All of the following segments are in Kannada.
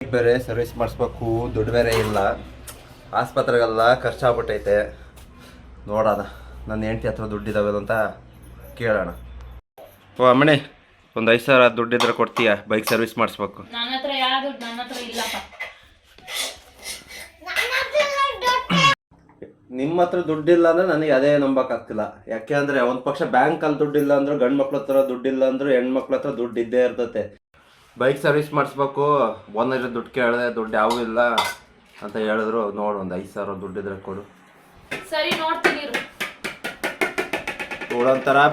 ಬೇರೆ ಸರ್ವಿಸ್ ಮಾಡಿಸ್ಬೇಕು ದುಡ್ಡು ಬೇರೆ ಇಲ್ಲ. ಆಸ್ಪತ್ರೆಗೆಲ್ಲ ಖರ್ಚಾಗ್ಬಿಟ್ಟೈತೆ. ನೋಡೋಣ ನನ್ನ ಹೆಂಡತಿ ಹತ್ರ ದುಡ್ಡಿದ್ದಾವೆ ಅಂತ ಕೇಳೋಣ. ಓ ಅಮ್ಮಣಿ ಒಂದು ಐದು ಸಾವಿರ ದುಡ್ಡಿದ್ರೆ ಕೊಡ್ತೀಯ? ಬೈಕ್ ಸರ್ವಿಸ್ ಮಾಡಿಸ್ಬೇಕು. ನಿಮ್ಮ ಹತ್ರ ದುಡ್ಡಿಲ್ಲ ಅಂದ್ರೆ ನನಗೆ ಅದೇ ನಂಬಕ್ಕಾಗ್ತಿಲ್ಲ ಯಾಕೆ ಅಂದ್ರೆ ಒಂದ್ ಪಕ್ಷ ಬ್ಯಾಂಕ್ ಅಲ್ಲಿ ದುಡ್ಡಿಲ್ಲ ಅಂದ್ರೆ ಗಂಡ್ ಮಕ್ಳ ಹತ್ರ ದುಡ್ಡಿಲ್ಲ ಅಂದ್ರೆ ಹೆಣ್ಮಕ್ಳ ಹತ್ರ ದುಡ್ಡು ಇದ್ದೇ ಇರ್ತತೆ. ಬೈಕ್ ಸರ್ವಿಸ್ ಮಾಡಿಸ್ಬೇಕು. ಓನರ್ ದುಡ್ಡು ಕೇಳಿದೆ ದುಡ್ಡು ಯಾವೂ ಇಲ್ಲ ಅಂತ ಹೇಳಿದ್ರು. ನೋಡು ಒಂದು ಐದು ಸಾವಿರ ದುಡ್ಡಿದ್ರೆ ಕೊಡು. ಸರಿ ನೋಡ್ತೀನಿ ಇರು.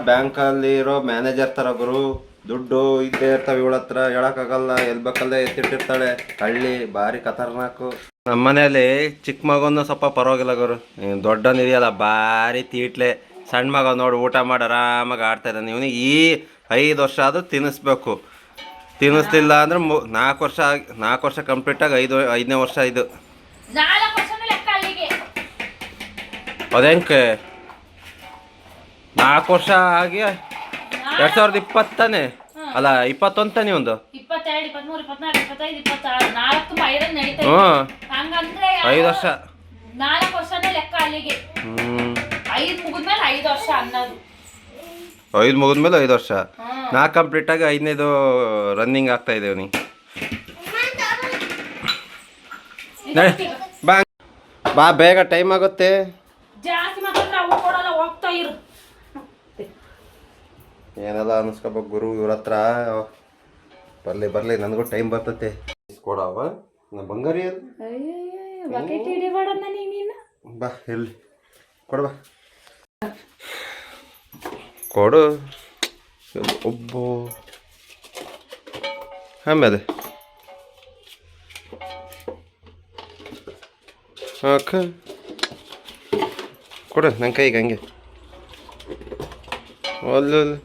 ಬ್ಯಾಂಕಲ್ಲಿ ಇರೋ ಮ್ಯಾನೇಜರ್ ತರ ಗುರು. ದುಡ್ಡು ಇದ್ದೇ ಇರ್ತಾವೆ ಇವಳ ಹತ್ರ. ಹೇಳೋಕ್ಕಾಗಲ್ಲ. ಎಲ್ ಬೇಕಲ್ಲೇ ಎತ್ತಿಟ್ಟಿರ್ತಾಳೆ. ಹಳ್ಳಿ ಭಾರಿ ಖತರ್ನಾಕು. ನಮ್ಮ ಮನೆಯಲ್ಲಿ ಚಿಕ್ಕ ಮಗನ ಸ್ವಲ್ಪ ಪರವಾಗಿಲ್ಲ ಗುರು. ಇವ್ನ್ ದೊಡ್ಡವನಿದೆಯಲ್ಲ ಭಾರಿ ತೀಟ್ಲೆ. ಸಣ್ಣ ಮಗ ನೋಡಿ ಊಟ ಮಾಡಿ ಆರಾಮಾಗಿ ಆಡ್ತಾ ಇದ್ದಾನೆ. ಇವನಿಗೆ ಈ ಐದು ವರ್ಷ ಆದರೂ ತಿನ್ನಿಸ್ಬೇಕು. ತಿನ್ನಿಸ್ಲಿಲ್ಲ ಅಂದ್ರೆ ನಾಲ್ಕು ವರ್ಷ ಆಗಿ ನಾಲ್ಕು ವರ್ಷ ಕಂಪ್ಲೀಟಾಗಿ ಐದು ಐದನೇ ವರ್ಷ ಇದು. ಅದೇಂಕೆ? ನಾಲ್ಕು ವರ್ಷ ಆಗಿ ಎರಡು ಸಾವಿರದ ಇಪ್ಪತ್ತಾನೆ. ಅಲ್ಲ ಇಪ್ಪತ್ತೊಂದು ತಾನೆ ಒಂದು ಹ್ಞೂ ಐದು ವರ್ಷ. ಹ್ಞೂ ಐದು ಮುಗಿದ ಮೇಲೆ ಐದು ವರ್ಷ. ನಾಲ್ಕು ಕಂಪ್ಲೀಟ್ ಕಂಪ್ಲೀಟಾಗಿ ಐದನೇದು ರನ್ನಿಂಗ್ ಆಗ್ತಾ ಇದ್ದೇವೆ ನೀ. ಬಾ. ಬಾ ಬೇಗ ಟೈಮ್ ಆಗುತ್ತೆ. ಏನೆಲ್ಲ ಅನ್ಸ್ಕೋಬೇಕು ಗುರು ಇವ್ರ ಹತ್ರ? ಬರ್ಲಿ ಬರ್ಲಿ ನನಗೂ ಟೈಮ್ ಬರ್ತತೆ. ಕೊಡವ? ನಾ ಬಂಗಾರಿ ಬಾ ಎಲ್ಲಿ ಕೊಡವಾ ಬಾ ಕೊಡು. ಒಬ್ಬ. ಆಮೇಲೆ. ಅಕ್ಕ ಕೊಡು ನನ್ನ ಕೈಗೆ ಹಂಗೆ. ಅಲ್ಲ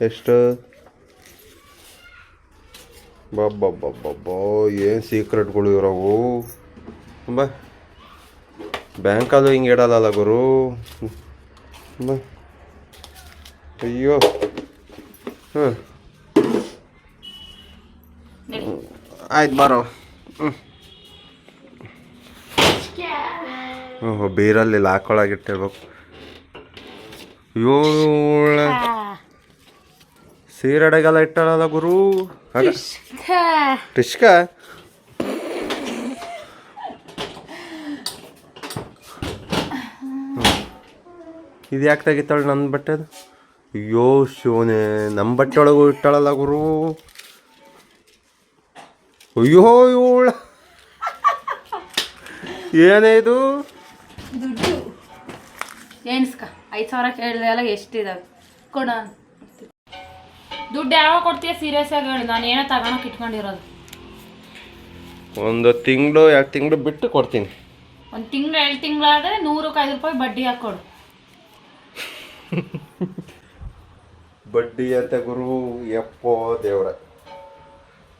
ಎಷ್ಟು? ಬಬ್ಬಬ್ಬಬ್ಬಬ್ಬೋ ಏನು ಸೀಕ್ರೆಟ್ಗಳು ಇರೋವು? ಬಾ. ಬ್ಯಾಂಕಲ್ಲೂ ಹಿಂಗೆ ಇಡಲ್ಲ ಗುರು? ಬಾ. ಅಯ್ಯೋ. ಹಾಂ. ಆಯ್ತು ಬಾರೋ. ಹ್ಞೂ ಓಹೋ ಬೀರಲ್ಲಿ ಲಾಕೊಳಗಿಟ್ಟಿರ್ಬೇಕು ಏಳು ಸೀರೆಡೆಗೆಲ್ಲ ಇಟ್ಟಾಳಲ್ಲ ಗುರು? ಟಿಷ್ಕ. ಇದು ಯಾಕೆ ತೆಗಿತಾಳೆ ನನ್ನ ಬಟ್ಟೆದು ಅಯ್ಯೋ ಶಿವನೇ ನಮ್ಮ ಬಟ್ಟೆ ಒಳಗೂ ಇಟ್ಟಾಳಲ್ಲ ಗುರು. ಅಯ್ಯೋ ಇವಳ. ಏನೇ ಇದು? ದುಡ್ಡು. ಎಣ್ಸ್ಕ ಐದು ಸಾವಿರ ಕೇಳಿದೆ ಅಲ್ಲ ಎಷ್ಟಿದಾವೆ? ಕೊಡ ದುಡ್ಡು ಯಾವಾಗ ಕೊಡ್ತೀಯ? ಸೀರಿಯಸ್ ಆಗಿ ಹೇಳಿ. ನಾನು ಏನೋ ತಗೊಳಕ್ ಇಟ್ಕೊಂಡಿರೋದು. ಒಂದು ತಿಂಗಳು ಎರಡು ತಿಂಗಳು ಬಿಟ್ಟು ಕೊಡ್ತೀನಿ. ಒಂದು ತಿಂಗಳು ಎರಡು ತಿಂಗಳಾದರೆ ನೂರಕ್ಕೆ ಐದು ರೂಪಾಯಿ ಬಡ್ಡಿ ಹಾಕ್ಕೊಡು ಬಡ್ಡಿ ಅಂತ ಗುರು ಎಪ್ಪೋ ದೇವ್ರ.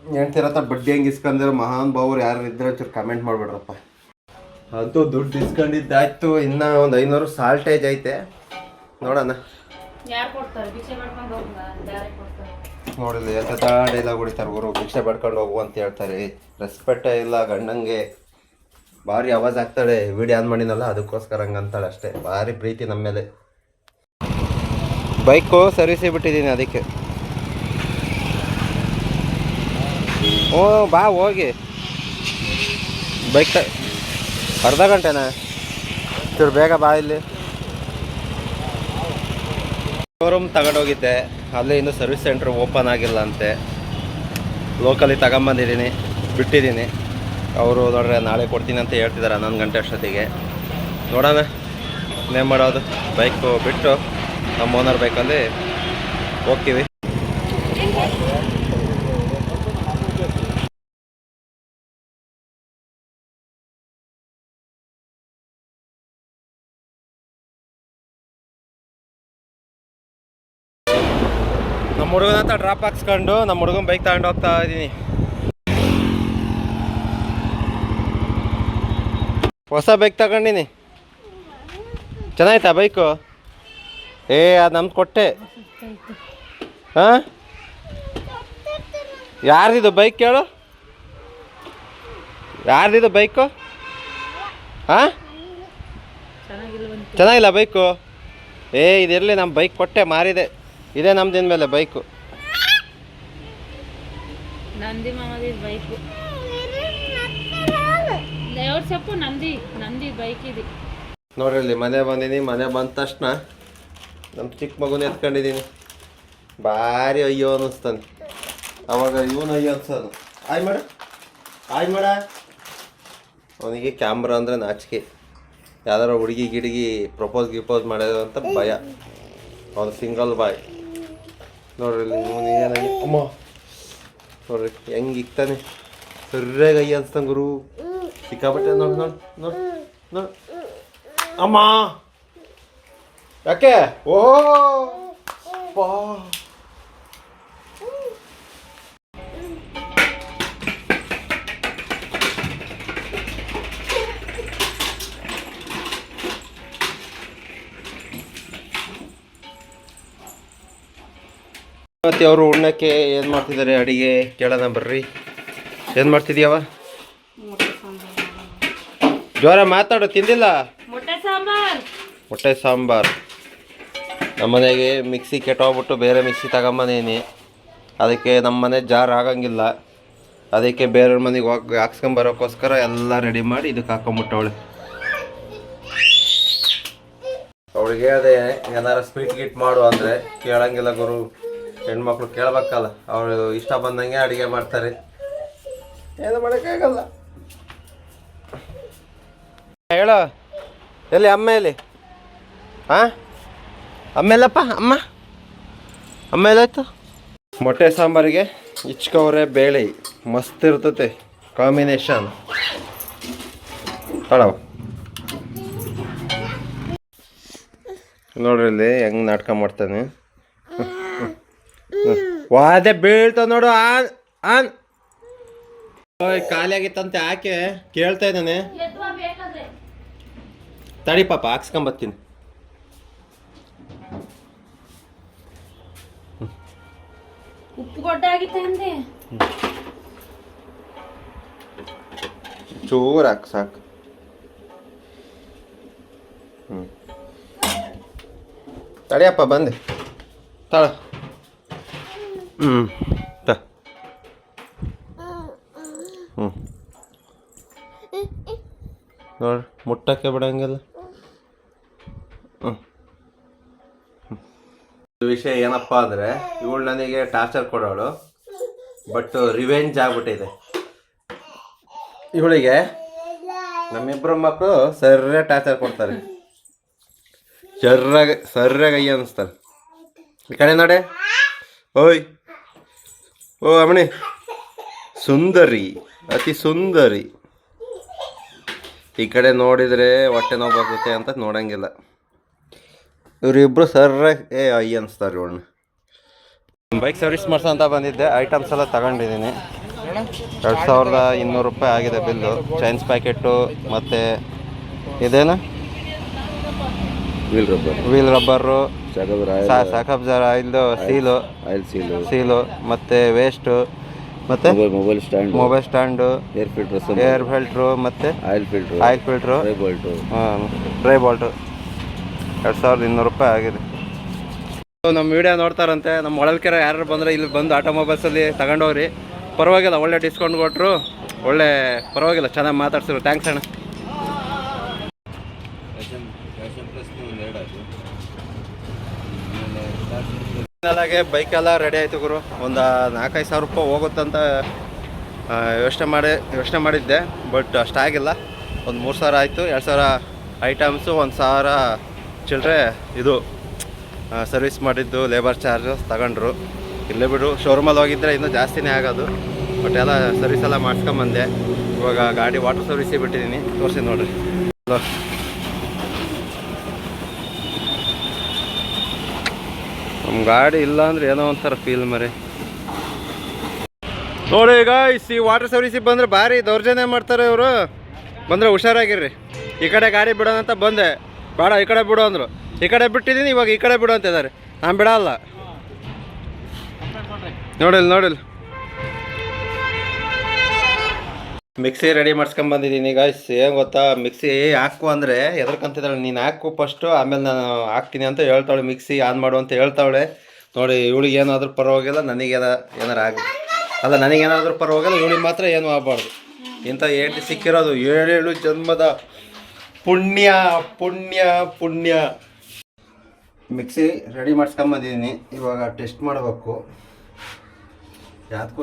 ಹೇಳ್ತಿರತ್ತ ಬಡ್ಡಿ ಹೆಂಗೆ ಇಸ್ಕೊಂಡಿರೋ ಮಹಾನ್ ಭಾವರು ಯಾರು ಇದ್ರೆ ಒಂಚೂರು ಕಮೆಂಟ್ ಮಾಡ್ಬಿಡ್ರಪ್ಪ. ಅಂತೂ ದುಡ್ಡು ಇಸ್ಕೊಂಡಿದ್ದಾಯ್ತು. ಇನ್ನೂ ಒಂದು ಐನೂರು ಸಾಲ್ಟೇಜ್ ಐತೆ. ನೋಡೋಣ. ಯಾರು ಕೊಡ್ತಾರೆ? ಭಿಕ್ಷೆ ಮಾಡ್ಕೊಂಡು ನೋಡಿಲ್ಲ ಎತ್ತ ಡೈಲಾಗ್ ಹೊಡಿತಾರೆ ಗುರು, ಭಿಕ್ಷೆ ಪಡ್ಕೊಂಡು ಹೋಗು ಅಂತ ಹೇಳ್ತಾರೆ. ರೆಸ್ಪೆಕ್ಟೇ ಇಲ್ಲ, ಗಂಡಂಗೆ ಭಾರಿ ಆವಾಜ್ ಆಗ್ತಾಳೆ ವಿಡಿಯೋ ಆನ್ ಮಾಡಿನಲ್ಲ ಅದಕ್ಕೋಸ್ಕರ ಹಂಗೆ ಅಂತಾಳೆ ಅಷ್ಟೇ. ಭಾರಿ ಪ್ರೀತಿ ನಮ್ಮ ಮೇಲೆ. ಬೈಕು ಸರ್ವಿಸಿ ಬಿಟ್ಟಿದ್ದೀನಿ ಅದಕ್ಕೆ. ಓ, ಬಾ, ಹೋಗಿ. ಬೈಕ್ ಅರ್ಧ ಗಂಟೆನಾ? ಚೂರು ಬೇಗ ಬಾ ಇಲ್ಲಿ. ಶೋರೂಮ್ ತಗೊಂಡೋಗಿದ್ದೆ. ಅಲ್ಲಿ ಇನ್ನು ಸರ್ವಿಸ್ ಸೆಂಟ್ರ್ ಓಪನ್ ಆಗಿಲ್ಲ ಅಂತೆ. ಲೋಕಲಿ ತಗೊಂಬಂದಿದ್ದೀನಿ, ಬಿಟ್ಟಿದ್ದೀನಿ. ಅವರು ನೋಡ್ರೆ ನಾಳೆ ಕೊಡ್ತೀನಿ ಅಂತ ಹೇಳ್ತಿದ್ದಾರೆ ಹನ್ನೊಂದು ಗಂಟೆ ಅಷ್ಟೊತ್ತಿಗೆ. ನೋಡೋಣ ಇನ್ನೇನು ಮಾಡೋದು? ಬೈಕು ಬಿಟ್ಟು ನಮ್ಮ ಓನರ್ ಬೈಕಲ್ಲಿ ಹೋಗ್ತೀವಿ. ನಮ್ಮ ಹುಡುಗನ ಹತ್ರ ಡ್ರಾಪ್ ಹಾಕ್ಸ್ಕೊಂಡು ನಮ್ಮ ಹುಡುಗನ ಬೈಕ್ ತಗೊಂಡು ಹೋಗ್ತಾ ಇದ್ದೀನಿ ಹೊಸ ಬೈಕ್ ತಗೊಂಡಿನಿ. ಚೆನ್ನಾಯ್ತಾ ಬೈಕು ಏ ಅದು ನಮ್ದು ಕೊಟ್ಟೆ. ಹಾಂ? ಯಾರ್ದಿದು ಬೈಕ್ ಕೇಳು? ಯಾರ್ದಿದು ಬೈಕು ಹಾಂ? ಚೆನ್ನಾಗಿಲ್ಲ ಬೈಕು ಏ ಇದಿರಲಿ ನಮ್ಮ ಬೈಕ್ ಕೊಟ್ಟೆ ಮಾರಿದೆ. ಇದೇ ನಮ್ದಿನ ಮೇಲೆ ಬೈಕು. ನಂದಿ ಮಾಮದಿ ಬೈಕು. ದೇವ್ರ ಸೊಪ್ಪು ನಂದಿ ನಂದಿ ಬೈಕ್ ಇದೆ. ನೋಡ್ರಿ ಇಲ್ಲಿ ಮನೆ ಬಂದೀನಿ ಮನೆ ಬಂದ ತಕ್ಷಣ ನಮ್ಮ ಚಿಕ್ಕ ಮಗುನ ಎತ್ಕೊಂಡಿದೀನಿ. ಭಾರಿ ಅಯ್ಯೋ ಅನ್ನಿಸ್ತಾನೆ. ಅವಾಗ ಇವನು ಅಯ್ಯೋ ಅನ್ಸೋದು. ಆಯ್ ಮಾಡ. ಆಯ್ ಮಾಡ. ಅವನಿಗೆ ಕ್ಯಾಮ್ರಾ ಅಂದರೆ ನಾಚಿಕೆ. ಯಾವ್ದಾರ ಹುಡುಗಿ ಗಿಡುಗಿ ಪ್ರಪೋಸ್ ಗಿಪೋಸ್ ಮಾಡೋದು ಅಂತ ಭಯ. ಅವನು ಸಿಂಗಲ್ ಬಾಯ್ ನೋಡ್ರಿ ಇವನು ಏನಾಗಿ ಅಮ್ಮ. ನೋಡ್ರಿ ಹೆಂಗೆ ಇಕ್ತಾನೆ? ಸರ್ಯಾಗಿ ಅಯ್ಯ ಅನ್ಸ್ತಾನೆ ಗುರು. ಸಿಕ್ಕಾಪಟ್ಟೆ ನೋಡಿ ನೋಡಿ ನೋಡಿ ನೋಡಿ. ಅಮ್ಮ. ಯಾಕೆ? ಓ ಪಾ. ಮತ್ತೆ ಅವರು ಉಣ್ಣಕ್ಕೆ ಏನು ಮಾಡ್ತಿದ್ದಾರೆ ಅಡಿಗೆ? ಕೇಳೋಣ ಬರ್ರಿ. ಏನು ಮಾಡ್ತಿದ್ಯಾವ? ಜ್ವರ ಮಾತಾಡು ತಿಂದಿಲ್ಲ? ಮೊಟ್ಟೆ ಸಾಂಬಾರ್. ನಮ್ಮ ಮನೆಗೆ ನಮ್ಮನೆಗೆ ಮಿಕ್ಸಿ ಕೆಟ್ಟೋಗ್ಬಿಟ್ಟು ಬೇರೆ ಮಿಕ್ಸಿ ತಗೊಂಬನೇನಿ ಅದಕ್ಕೆ ನಮ್ಮ ಮನೆ ಜಾರ್ ಆಗಂಗಿಲ್ಲ. ಅದಕ್ಕೆ ಬೇರೆಯವ್ರ ಮನೆಗೆ ಹೋಗಿ ಹಾಕ್ಸ್ಕೊಂಬರೋಕ್ಕೋಸ್ಕರ ಎಲ್ಲ ರೆಡಿ ಮಾಡಿ ಇದಕ್ಕೆ ಹಾಕೊಂಬಿಟ್ಟವಳೆ. ಅವಳಿಗೆ ಅದೇ ಏನಾರ ಸ್ವೀಟ್ ಗೀಟ್ ಮಾಡು ಅಂದರೆ ಕೇಳಂಗಿಲ್ಲ ಗುರು. ಹೆಣ್ಮಕ್ಳು ಕೇಳ್ಬೇಕಲ್ಲ ಅವರು ಇಷ್ಟ ಬಂದಂಗೆ ಅಡುಗೆ ಮಾಡ್ತಾರೆ. ಏನು ಮಾಡೋಕ್ಕಾಗಲ್ಲ. ಹೇಳ ಎಲ್ಲಿ ಅಮ್ಮ ಎಲ್ಲಿ? ಹಾಂ ಅಮ್ಮ ಎಲ್ಲಪ್ಪ ಅಮ್ಮ? ಅಮ್ಮ ಎಲ್ಲಾಯ್ತು? ಮೊಟ್ಟೆ ಸಾಂಬಾರಿಗೆ ಇಚ್ಕವ್ರೆ ಬೇಳೆ ಮಸ್ತ್ ಇರ್ತತೆ ಕಾಂಬಿನೇಷನ್ ತಡವ ನೋಡ್ರಿ ಇಲ್ಲಿ ಹೆಂಗ್ ನಾಟಕ ಮಾಡ್ತಾನೆ. ವಾದೆ ಬೀಳ್ತಾವ ನೋಡು ಆನ್ ಆನ್. ಖಾಲಿ ಆಗಿತ್ತಂತೆ ಆಕೆ ಕೇಳ್ತಾ ಇದ್ದಾನೆ. ತಡಿ ಪಾಪ ಹಾಕ್ಸ್ಕೊಂಬತ್ತೀನಿ. ಚೂರು ಹಾಕು ಸಾಕು. ಹ್ಞೂ ತಡಿಯಪ್ಪ ಬಂದೆ. ತಳ. ಹ್ಞೂ ತ. ಹ್ಞೂ ನೋಡ್ರಿ ಮುಟ್ಟಕ್ಕೆ ಬಿಡಂಗಿಲ್ಲ. ಹ್ಞೂ ವಿಷಯ ಏನಪ್ಪ ಅಂದರೆ, ಇವಳು ನನಗೆ ಟಾರ್ಚರ್ ಕೊಡೋಳು ಬಟ್ ರಿವೆಂಜ್ ಆಗ್ಬಿಟ್ಟಿದೆ. ಇವಳಿಗೆ ನಮ್ಮಿಬ್ಬರು ಮಕ್ಕಳು ಸರ್ರೆ ಟಾರ್ಚರ್ ಕೊಡ್ತಾರೆ. ಸರ್ರಾಗ ಸರ್ರಾಗ ಅಯ್ಯ ಅನ್ನಿಸ್ತಾರೆ. ಈ ಕಡೆ ನೋಡೆ. ಓಯ್. ಓ ಅಮಣಿ. ಸುಂದರಿ ಅತಿ ಸುಂದರಿ. ಈ ಕಡೆ ನೋಡಿದರೆ ಹೊಟ್ಟೆ ನೋವು ಬರ್ತೈತೆ ಅಂತ ನೋಡಂಗಿಲ್ಲ. ಇವರಿಬ್ಬರು ಸರ್ ಏ ಐ ಅನಿಸ್ತಾರೆ ಇವಳನ್ನ ಬೈಕ್ ಸರ್ವಿಸ್ ಅಂತ ಬಂದಿದ್ದೆ. ಐಟಮ್ಸ್ ಎಲ್ಲ ತಗೊಂಡಿದ್ದೀನಿ. ಎರಡು ಸಾವಿರದ ಇನ್ನೂರು ರೂಪಾಯಿ ಆಗಿದೆ ಬಿಲ್ಲು. ಚೈನ್ಸ್ ಪ್ಯಾಕೆಟು ಮತ್ತು ಇದೇನು? ವೀಲ್ ರಬ್ಬರ್ ವೀಲ್ ರಬ್ಬರು ಸಾಕಾದ್ರೆ ಸಾಕಪ್ ಜರ ಆಯಿಲ್ದು ಸೀಲು. Oil seal. ಸೀಲು ಮತ್ತು ವೇಸ್ಟು ಮತ್ತು mobile stand mobile stand air filter air filter ಮತ್ತು oil filter oil filter dry ಹಾಂ ಡ್ರೈ ಬಾಲ್ಟು ಎರಡು ಸಾವಿರದ ಇನ್ನೂರು ರೂಪಾಯಿ ಆಗಿದೆ. ನಮ್ಮ ವಿಡಿಯೋ ನೋಡ್ತಾರಂತೆ. ನಮ್ಮ ಹೊಳಲ್ಕೆರೆ ಯಾರು ಬಂದರೆ ಇಲ್ಲಿ ಬಂದು ಆಟೋಮೊಬೈಲ್ಸಲ್ಲಿ ತಗೊಂಡೋಗ್ರಿ. ಪರವಾಗಿಲ್ಲ ಒಳ್ಳೆ ಡಿಸ್ಕೌಂಟ್ ಕೊಟ್ಟರು ಒಳ್ಳೆ ಪರವಾಗಿಲ್ಲ ಚೆನ್ನಾಗಿ ಮಾತಾಡ್ಸಿದ್ರು. ಥ್ಯಾಂಕ್ಸ್ ಅಣ್ಣ. ಫೈನಲಾಗೆ ಬೈಕೆಲ್ಲ ರೆಡಿ ಆಯಿತು ಗುರು. ಒಂದು ನಾಲ್ಕೈದು ಸಾವಿರ ರೂಪಾಯಿ ಹೋಗುತ್ತಂತ ಯೋಚನೆ ಮಾಡಿ, ಯೋಚನೆ ಮಾಡಿದ್ದೆ ಬಟ್ ಅಷ್ಟಾಗಿಲ್ಲ ಒಂದು ಮೂರು ಸಾವಿರ ಆಯಿತು, ಎರಡು ಸಾವಿರ ಐಟಮ್ಸು ಒಂದು ಸಾವಿರ ಚಿಲ್ಲರೆ ಇದು ಸರ್ವಿಸ್ ಮಾಡಿದ್ದು ಲೇಬರ್ ಚಾರ್ಜಸ್ ತಗೊಂಡ್ರು. ಇಲ್ಲೇ ಬಿಡು ಶೋರೂಮಲ್ಲಿ ಹೋಗಿದ್ದರೆ ಇನ್ನೂ ಜಾಸ್ತಿನೇ ಆಗೋದು. ಬಟ್ ಎಲ್ಲ ಸರ್ವಿಸ್ ಎಲ್ಲ ಮಾಡ್ಸ್ಕೊಂಬಂದೆ ಇವಾಗ ಗಾಡಿ ವಾಟರ್ ಸರ್ವಿಸಿಗೆ ಬಿಟ್ಟಿದ್ದೀನಿ ತೋರಿಸಿ ನೋಡ್ರಿ ಹಲೋ ನಮ್ಮ ಗಾಡಿ ಇಲ್ಲ ಅಂದ್ರೆ ಏನೋ ಒಂಥರ ಫೀಲ್ ಮರೆ. ನೋಡಿ ಈಗ ಈ ವಾಟರ್ ಸರ್ವಿಸಿಗೆ ಬಂದ್ರೆ ಭಾರಿ ದೌರ್ಜನ್ಯ ಮಾಡ್ತಾರೆ ಇವರು. ಬಂದರೆ ಹುಷಾರಾಗಿರ್ರಿ. ಈ ಕಡೆ ಗಾಡಿ ಬಿಡೋಣ ಅಂತ ಬಂದೆ. ಬೇಡ, ಈ ಕಡೆ ಬಿಡು ಅಂದರು. ಈ ಕಡೆ ಬಿಟ್ಟಿದ್ದೀನಿ, ಇವಾಗ ಈ ಕಡೆ ಬಿಡು ಅಂತಿದ್ದಾರೆ ನಾನು ಬಿಡಲ್ಲ. ನೋಡಿಲ್ಲ ನೋಡಿಲ್ಲ ಮಿಕ್ಸಿ ರೆಡಿ ಮಾಡ್ಸ್ಕೊಂಬಂದಿದ್ದೀನಿ ಗಾಯ್ಸ್ ಏನು ಗೊತ್ತಾ? ಮಿಕ್ಸಿ ಹಾಕು ಅಂದರೆ ಎದ್ರಕಂತಿದ್ದಾಳೆ ನೀನು ಹಾಕು ಫಸ್ಟು ಆಮೇಲೆ ನಾನು ಹಾಕ್ತೀನಿ ಅಂತ ಹೇಳ್ತಾಳೆ. ಮಿಕ್ಸಿ ಆನ್ ಮಾಡು ಅಂತ ಹೇಳ್ತಾವಳೆ ನೋಡಿ, ಇವಳಿಗೆ ಏನಾದರೂ ಪರವಾಗಿಲ್ಲ ನನಗೇನ ಏನಾರು ಆಗ ಅಲ್ಲ ನನಗೇನಾದರೂ ಪರವಾಗಿಲ್ಲ, ಇವಳಿಗೆ ಮಾತ್ರ ಏನೂ ಆಗಬಾರ್ದು. ಇಂಥ ಏಟು ಸಿಕ್ಕಿರೋದು ಏಳೇಳು ಜನ್ಮದ ಪುಣ್ಯ ಪುಣ್ಯ ಪುಣ್ಯ. ಮಿಕ್ಸಿ ರೆಡಿ ಮಾಡ್ಸ್ಕೊಂಬಂದಿದ್ದೀನಿ ಇವಾಗ ಟೆಸ್ಟ್ ಮಾಡಬೇಕು. ಯಾವ್ದಕ್ಕೂ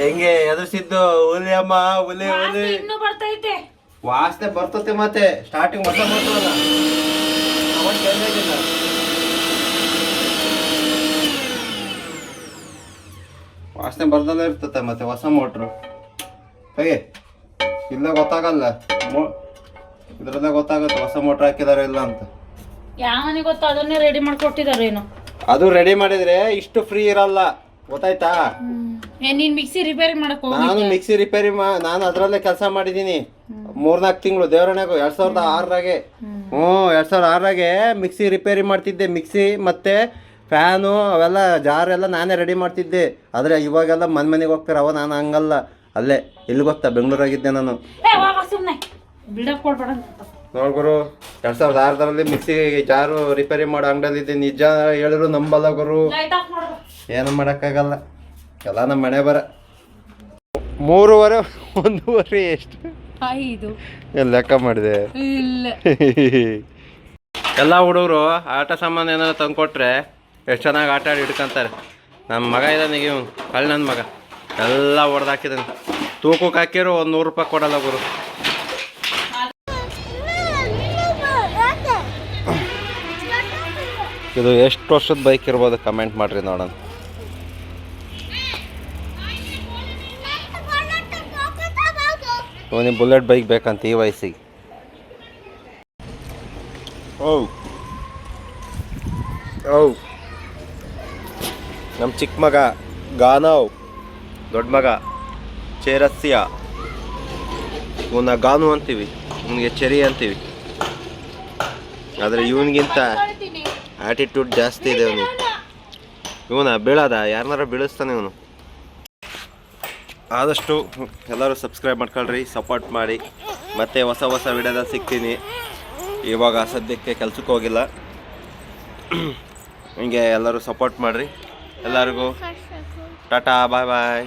ಹೆಂಗೆ ಎದುರಿಸಿದ್ದು? ಹುಲಿ ಅಮ್ಮ ಹುಲಿ ಹುಲಿ. ಇನ್ನು ಬರ್ತೈತೆ. ವಾಸನೆ ಬರ್ತತೆ ಮತ್ತೆ. ಸ್ಟಾರ್ಟಿಂಗ್ ಅವಾಗ ಚೆನ್ನಾಗಿಲ್ಲ ವಾಸನೆ ಬರ್ದಲ್ಲೇ ಇರ್ತತೆ ಮತ್ತೆ ಹೊಸ ಮೋಟ್ರು ಹೇಗೆ? ಇಲ್ಲ ಗೊತ್ತಾಗಲ್ಲ. ಮೋ ಇದ್ರಲ್ಲೇ ಗೊತ್ತಾಗುತ್ತೆ ಹೊಸ ಮೋಟ್ರ್ ಹಾಕಿದಾರೆ ಇಲ್ಲ ಅಂತ. ಯಾವನಿಗೆ ಗೊತ್ತು ಅದನ್ನೇ ರೆಡಿ ಮಾಡ್ಕೊಟ್ಟಿದಾರೇನು ಅದು ರೆಡಿ ಮಾಡಿದ್ರೆ ಇಷ್ಟು ಫ್ರೀ ಇರಲ್ಲ. ಗೊತ್ತಾಯ್ತಾ? ಏ ನೀನ್ ಮಿಕ್ಸಿ ರಿಪೇರಿ ಮಾಡಕ್ ಹೋಗಿ ನಾನು ಮಿಕ್ಸಿ ರಿಪೇರಿ ಮಾ ನಾನು ಅದರಲ್ಲೇ ಕೆಲಸ ಮಾಡಿದ್ದೀನಿ. ಮೂರ್ನಾಲ್ಕು ತಿಂಗಳು ದೇವರಣೆಗೂ ಎರಡ್ ಸಾವಿರದ ಆರರಾಗೆ. ಹ್ಞೂ ಎರಡ್ ಸಾವಿರದ ಆರರಾಗೆ ಮಿಕ್ಸಿ ರಿಪೇರಿ ಮಾಡ್ತಿದ್ದೆ. ಮಿಕ್ಸಿ ಮತ್ತೆ ಫ್ಯಾನು ಅವೆಲ್ಲ ಜಾರ್ ಎಲ್ಲ ನಾನೇ ರೆಡಿ ಮಾಡ್ತಿದ್ದೆ. ಆದರೆ ಇವಾಗೆಲ್ಲ ಮನೆ ಮನೆಗೆ ಹೋಗ್ತಾರೆ ಅವ ನಾನು ಹಂಗಲ್ಲ. ಅಲ್ಲೇ ಇಲ್ಲಿ ಗೊತ್ತಾ? ಬೆಂಗಳೂರಾಗಿದ್ದೆ ನಾನು. ನೋಡ್ಗುರು ಎರಡ್ ಸಾವಿರದ ಆರರಲ್ಲಿ ಮಿಕ್ಸಿ ಜಾರು ರಿಪೇರಿ ಮಾಡೋ ಅಂಗಡಿಯಲ್ಲಿ ನಿಜ ಹೇಳಿದ್ರು ನಂಬಲ್ಲ ಗುರು. ಏನು ಮಾಡೋಕ್ಕಾಗಲ್ಲ. ಎಲ್ಲ ನಮ್ಮ ಮನೆ ಬರ. ಮೂರುವರೆ ಒಂದೂವರೆ ಎಷ್ಟು? ಐದು. ಲೆಕ್ಕ ಮಾಡಿದೆ? ಇಲ್ಲ. ಎಲ್ಲ ಹುಡುಗರು ಆಟ ಸಾಮಾನು ಏನಾದ್ರು ತಂದ್ಕೊಟ್ರೆ ಎಷ್ಟು ಚೆನ್ನಾಗಿ ಆಟ ಆಡಿ ಹಿಡ್ಕೊಂತಾರೆ. ನಮ್ಮ ಮಗ ಇದ್ದಾನೆ ಈಗ ಅಲ್ಲಿ ಕಳ್ಳ ನನ್ನ ಮಗ. ಎಲ್ಲ ಹೊಡೆದಾಕಿದ್ದಾನೆ ತೂಕಕ್ಕೆ ಹಾಕಿರೋ ಒಂದು ನೂರು ರೂಪಾಯಿ ಕೊಡಲ್ಲ ಗುರು. ಇದು ಎಷ್ಟು ವರ್ಷದ ಬೈಕ್ ಇರ್ಬೋದು? ಕಮೆಂಟ್ ಮಾಡಿರಿ ನೋಡೋಣ. ಇವನಿಗೆ ಬುಲೆಟ್ ಬೈಕ್ ಬೇಕಂತ ಈ ವಯಸ್ಸಿಗೆ. ಓ ಓ ನಮ್ಮ ಚಿಕ್ಕ ಮಗ ಗಾನವ್, ದೊಡ್ಡ ಮಗ ಚೇರಸ್ಯ. ಇವನ್ನ ಗಾನು ಅಂತೀವಿ, ಇವನಿಗೆ ಚೆರಿ ಅಂತೀವಿ. ಆದರೆ ಇವನಿಗಿಂತ ಆ್ಯಟಿಟ್ಯೂಡ್ ಜಾಸ್ತಿ ಇದೆ ಅವನಿಗೆ. ಇವನ ಬೀಳದ? ಯಾರನ್ನಾರ ಬೀಳಿಸ್ತಾನೆ ಇವನು? ಆದಷ್ಟು ಎಲ್ಲರೂ ಸಬ್ಸ್ಕ್ರೈಬ್ ಮಾಡ್ಕೊಳ್ರಿ ಸಪೋರ್ಟ್ ಮಾಡಿ. ಮತ್ತೆ ಹೊಸ ಹೊಸ ವಿಡಿಯೋದಲ್ಲಿ ಸಿಗ್ತೀನಿ. ಇವಾಗ ಸದ್ಯಕ್ಕೆ ಕೆಲ್ಸಕ್ಕೆ ಹೋಗಿಲ್ಲ. ಹಿಂಗೆ ಎಲ್ಲರೂ ಸಪೋರ್ಟ್ ಮಾಡಿರಿ. ಎಲ್ಲರಿಗೂ ಟಾಟಾ ಬಾಯ್ ಬಾಯ್